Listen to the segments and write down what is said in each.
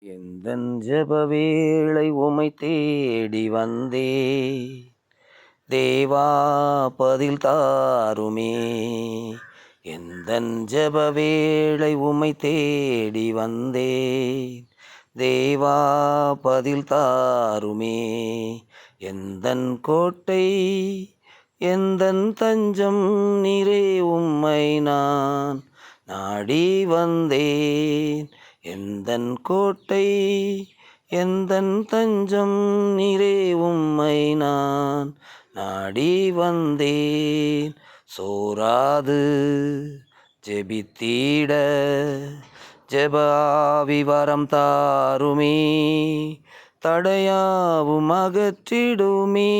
எந்தன் ஜெப வேளை உமை தேடி வந்தே? தேவா பதில் தாருமே. எந்தன் ஜெப வேளை உமை தேடி வந்தே? தேவா பதில் தாருமே. எந்தன் கோட்டை எந்தன் தஞ்சம் நிறை உம்மை நான் நாடி வந்தேன். எந்தன் கோட்டை எந்தன் தஞ்சம் நீரே உம்மை நான் நாடி வந்தேன். சோராது ஜெபித்தீட ஜெபாவி வரம் தாருமே தடையாவும் அகற்றிடுமே.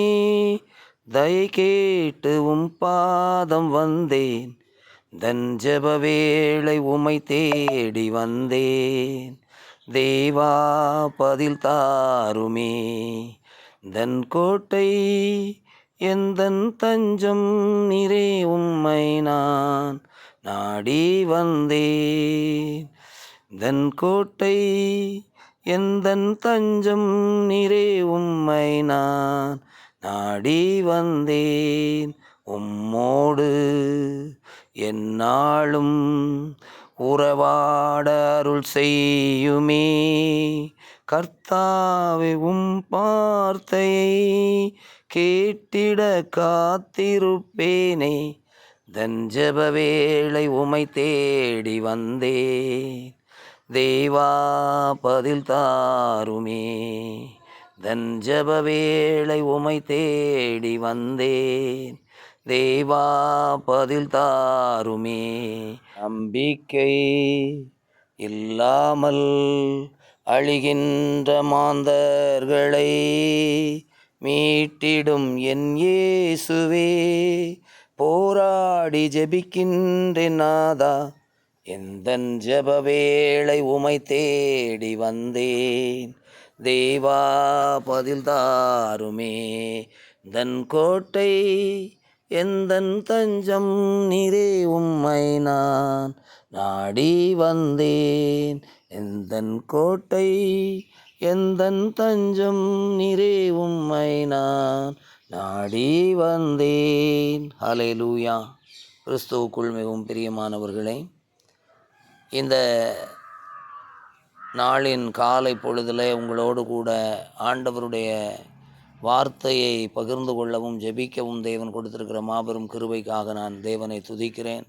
தயை கேட்டு உம் பாதம் வந்தேன். தஞ்சப வேளை உமை தேடி வந்தேன். தேவா பதில் தாருமே. தன் கோட்டை எந்தன் தஞ்சம் நிறே உம்மை நான் நாடி வந்தேன். தன் கோட்டை எந்தன் தஞ்சம் நிறே உம்மை நான் நாடி வந்தேன். உம்மோடு என்னாலும் உறவாட அருள் செய்யுமே. கர்த்தாவே உம் வார்த்தையை கேட்டிட காத்திருப்பேனே. தஞ்சப வேளை உமை தேடி வந்தேன் தேவா பதில் தாருமே. தஞ்சப வேளை உமை தேடி வந்தேன். தேவா பதில் தாருமே. நம்பிக்கை இல்லாமல் அழிகின்ற மாந்தர்களை மீட்டிடும் என் இயேசுவே. போராடி ஜெபிக்கின்றேன் நாதா எந்தன் ஜெப வேளை உமை தேடி வந்தேன். தேவா பதில் தாருமே. தன் கோட்டை எந்தன் தஞ்சம் நீரே உம்மை நான் நாடி வந்தேன். எந்தன் கோட்டை எந்தன் தஞ்சம் நீரே உம்மை நான் நாடி வந்தேன். ஹலெலூயா கிறிஸ்துவுக்குள் மிகவும் பிரியமானவர்களே இந்த நாளின் காலை பொழுதில் உங்களோடு கூட ஆண்டவருடைய வார்த்தையை பகிர்ந்து கொள்ளவும் ஜெபிக்கவும் தேவன் கொடுத்திருக்கிற மாபெரும் கிருபைக்காக நான் தேவனை துதிக்கிறேன்.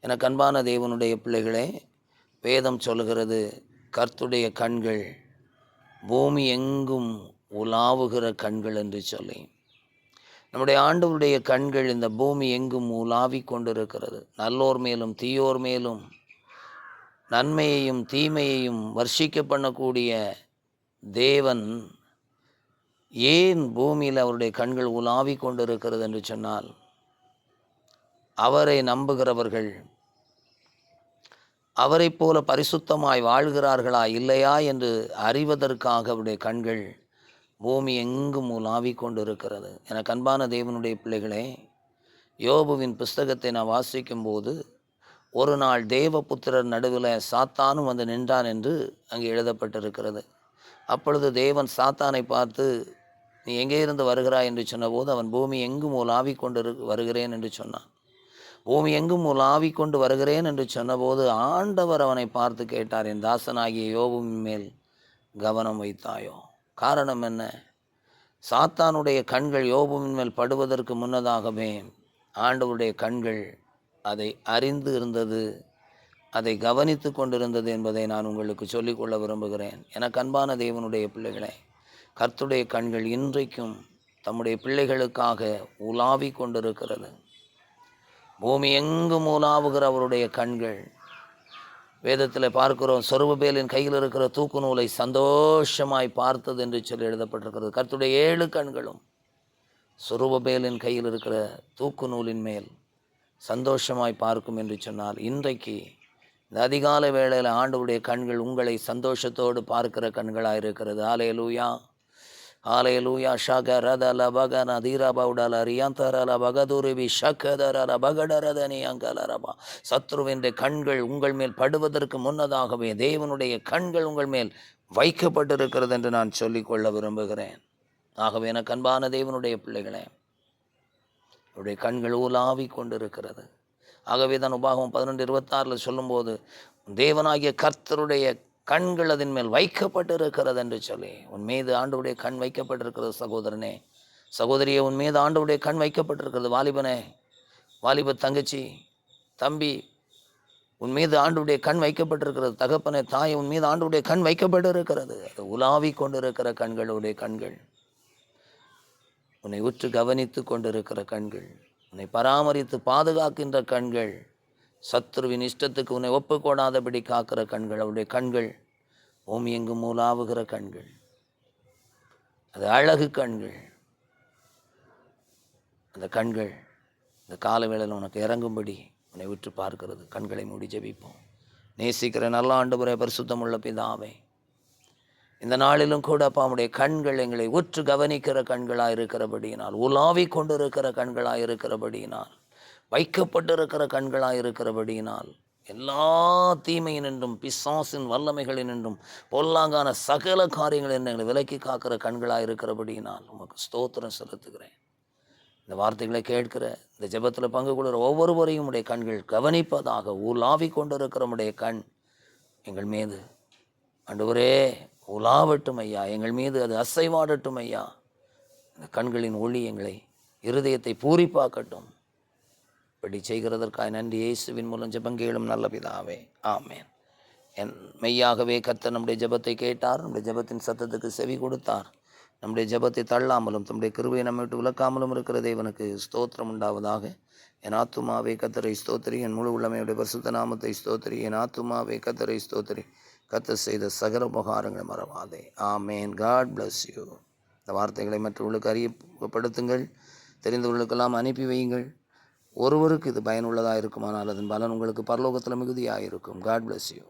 எனக்கு அன்பான தேவனுடைய பிள்ளைகளே வேதம் சொல்கிறது கர்த்துடைய கண்கள் பூமி எங்கும் உலாவுகிற கண்கள் என்று சொல்லி. நம்முடைய ஆண்டவருடைய கண்கள் இந்த பூமி எங்கும் உலாவிக் கொண்டிருக்கிறது. நல்லோர் மேலும் தீயோர் மேலும் நன்மையையும் தீமையையும் வர்ஷிக்க பண்ணக்கூடிய தேவன் ஏன் பூமியில் அவருடைய கண்கள் உலாவி கொண்டிருக்கிறது என்று சொன்னால் அவரை நம்புகிறவர்கள் அவரைப் போல பரிசுத்தமாய் வாழ்கிறார்களா இல்லையா என்று அறிவதற்காக அவருடைய கண்கள் பூமி எங்கும் உலாவி கொண்டிருக்கிறது. எனக்கு அன்பான தேவனுடைய பிள்ளைகளே யோபுவின் புஸ்தகத்தை நான் வாசிக்கும்போது ஒரு நாள் தேவபுத்திரர் நடுவில் சாத்தானும் வந்து நின்றான் என்று அங்கே எழுதப்பட்டிருக்கிறது. அப்பொழுது தேவன் சாத்தானை பார்த்து நீ எங்கே இருந்து வருகிறாய் என்று சொன்னபோது அவன் பூமி எங்கும் உலாவிக் கொண்டு வருகிறேன் என்று சொன்னான். பூமி எங்கும் உலாவிக் கொண்டு வருகிறேன் என்று சொன்னபோது ஆண்டவர் அவனை பார்த்து கேட்டார் என் தாசனாகிய யோபும் மேல் கவனம் வைத்தாயோ? காரணம் என்ன? சாத்தானுடைய கண்கள் யோபுவின் மேல் படுவதற்கு முன்னதாகவே ஆண்டவருடைய கண்கள் அதை அறிந்து இருந்தது அதை கவனித்து கொண்டிருந்தது என்பதை நான் உங்களுக்கு சொல்லிக்கொள்ள விரும்புகிறேன். எனக்கு அன்பான தேவனுடைய பிள்ளைகளை கர்த்துடைய கண்கள் இன்றைக்கும் தம்முடைய பிள்ளைகளுக்காக உலாவி கொண்டிருக்கிறது. பூமி எங்கும் உலாவுகிற அவருடைய கண்கள். வேதத்தில் பார்க்கிறோம் சொருபபேலின் கையில் இருக்கிற தூக்கு நூலை சந்தோஷமாய் பார்த்தது என்று சொல்லி எழுதப்பட்டிருக்கிறது. கர்த்துடைய ஏழு கண்களும் சொருபபேலின் கையில் இருக்கிற தூக்கு நூலின் மேல் சந்தோஷமாய் பார்க்கும் என்று சொன்னால் இன்றைக்கு இந்த அதிகாலை வேளையில் ஆண்டவருடைய கண்கள் உங்களை சந்தோஷத்தோடு பார்க்கிற கண்களாக இருக்கிறது ஆலையலூயா லூயா ஆலையலூயா ஷக ரதல பகன தீரபவுடல ரியாந்தரல பகதுருவி ஷக்கதரல பகடரதனி அங்கலரபா சத்ருவின்ற கண்கள் உங்கள் மேல் படுவதற்கு முன்னதாகவே தேவனுடைய கண்கள் உங்கள் மேல் வைக்கப்பட்டிருக்கிறது என்று நான் சொல்லிக்கொள்ள விரும்புகிறேன். ஆகவே எனக்கு அன்பான தேவனுடைய பிள்ளைகளே அவருடைய கண்கள் ஊலாவி கொண்டிருக்கிறது. ஆகவே தான் உபாகம் பதினொன்று இருபத்தாறில் சொல்லும்போது தேவனாகிய கர்த்தருடைய கண்கள் அதன் மேல் வைக்கப்பட்டிருக்கிறது என்று சொல்லி உன் மீது ஆண்டவுடைய கண் வைக்கப்பட்டிருக்கிறது சகோதரனே. சகோதரியே உன் மீது ஆண்டவுடைய கண் வைக்கப்பட்டிருக்கிறது. வாலிபனே வாலிப தங்கச்சி தம்பி உன் மீது ஆண்டுடைய கண் வைக்கப்பட்டிருக்கிறது. தகப்பனை தாய் உன் மீது ஆண்டுடைய கண் வைக்கப்பட்டிருக்கிறது. அது உலாவி கொண்டிருக்கிற கண்களுடைய கண்கள். உன்னை உற்று கவனித்து கொண்டிருக்கிற கண்கள். உன்னை பராமரித்து பாதுகாக்கின்ற கண்கள். சத்ருவின் இஷ்டத்துக்கு உன்னை ஒப்புக்கோடாதபடி காக்கிற கண்கள் அவருடைய கண்கள் பூமி எங்கும் மூலாவுகிற கண்கள். அது அழகு கண்கள். அந்த கண்கள் இந்த கால வேளையில் உனக்கு இறங்கும்படி உன்னை விட்டு பார்க்கிறது. கண்களை மூடி ஜபிப்போம். நேசிக்கிற நல்ல ஆண்டு பரிசுத்தமுள்ள பிதாவே இந்த நாளிலும் கூட அப்பா உடைய கண்கள் எங்களை உற்று கவனிக்கிற கண்களாக இருக்கிறபடியினால் உலாவிக் கொண்டிருக்கிற கண்களாக இருக்கிறபடியினால் வைக்கப்பட்டிருக்கிற கண்களாக இருக்கிறபடியினால் எல்லா தீமையினின்றும் பிசாசின் வல்லமைகளினின்றும் பொல்லாங்கான சகல காரியங்கள் எங்களை விலக்கி காக்கிற கண்களாக இருக்கிறபடியினால் உமக்கு ஸ்தோத்திரம் செலுத்துகிறேன். இந்த வார்த்தைகளை கேட்கிற இந்த ஜெபத்தில் பங்கு கொள்கிற ஒவ்வொருவரையும் உடைய கண்கள் கவனிப்பதாக உலாவி கொண்டிருக்கிற உடைய கண் எங்கள் மீது. அண்டுவரே உலாவட்டும் ஐயா எங்கள் மீது அது அசைவாடட்டும் ஐயா. இந்த கண்களின் ஒளி எங்களை இருதயத்தை பூரிப்பாக்கட்டும். இப்படி செய்கிறதற்காக நன்றி. இயேசுவின் மூலம் ஜெபங்கேளும் நல்ல பிதாவே. ஆமேன். என் மெய்யாகவே கத்த நம்முடைய ஜெபத்தை கேட்டார். நம்முடைய ஜபத்தின் சத்தத்துக்கு செவி கொடுத்தார். நம்முடைய ஜெபத்தை தள்ளாமலும் தம்முடைய கிருவையை நம்மை விட்டு விளக்காமலும் இருக்கிற தேவனுக்கு ஸ்தோத்திரம் உண்டாவதாக. என் ஆத்துமாவே கத்தரை ஸ்தோத்திரி. என் முழு உள்ளமையுடைய பரிசுத்த நாமத்தை ஸ்தோத்திரி. என் ஆத்துமாவே கத்தரை ஸ்தோத்திரி. கத்தர் செய்த சகல உபகாரங்களை மறவாதே. ஆமேன். காட் பிளஸ் யூ இந்த வார்த்தைகளை மற்றவர்களுக்கு அறியப்படுத்துங்கள். தெரிந்தவர்களுக்கெல்லாம் அனுப்பி வையுங்கள். ஒருவருக்கு இது பயனுள்ளதாக இருக்குமானால் அதன் பலன் உங்களுக்கு பரலோகத்தில் மிகுதியாக இருக்கும் காட் பிளஸ் யூ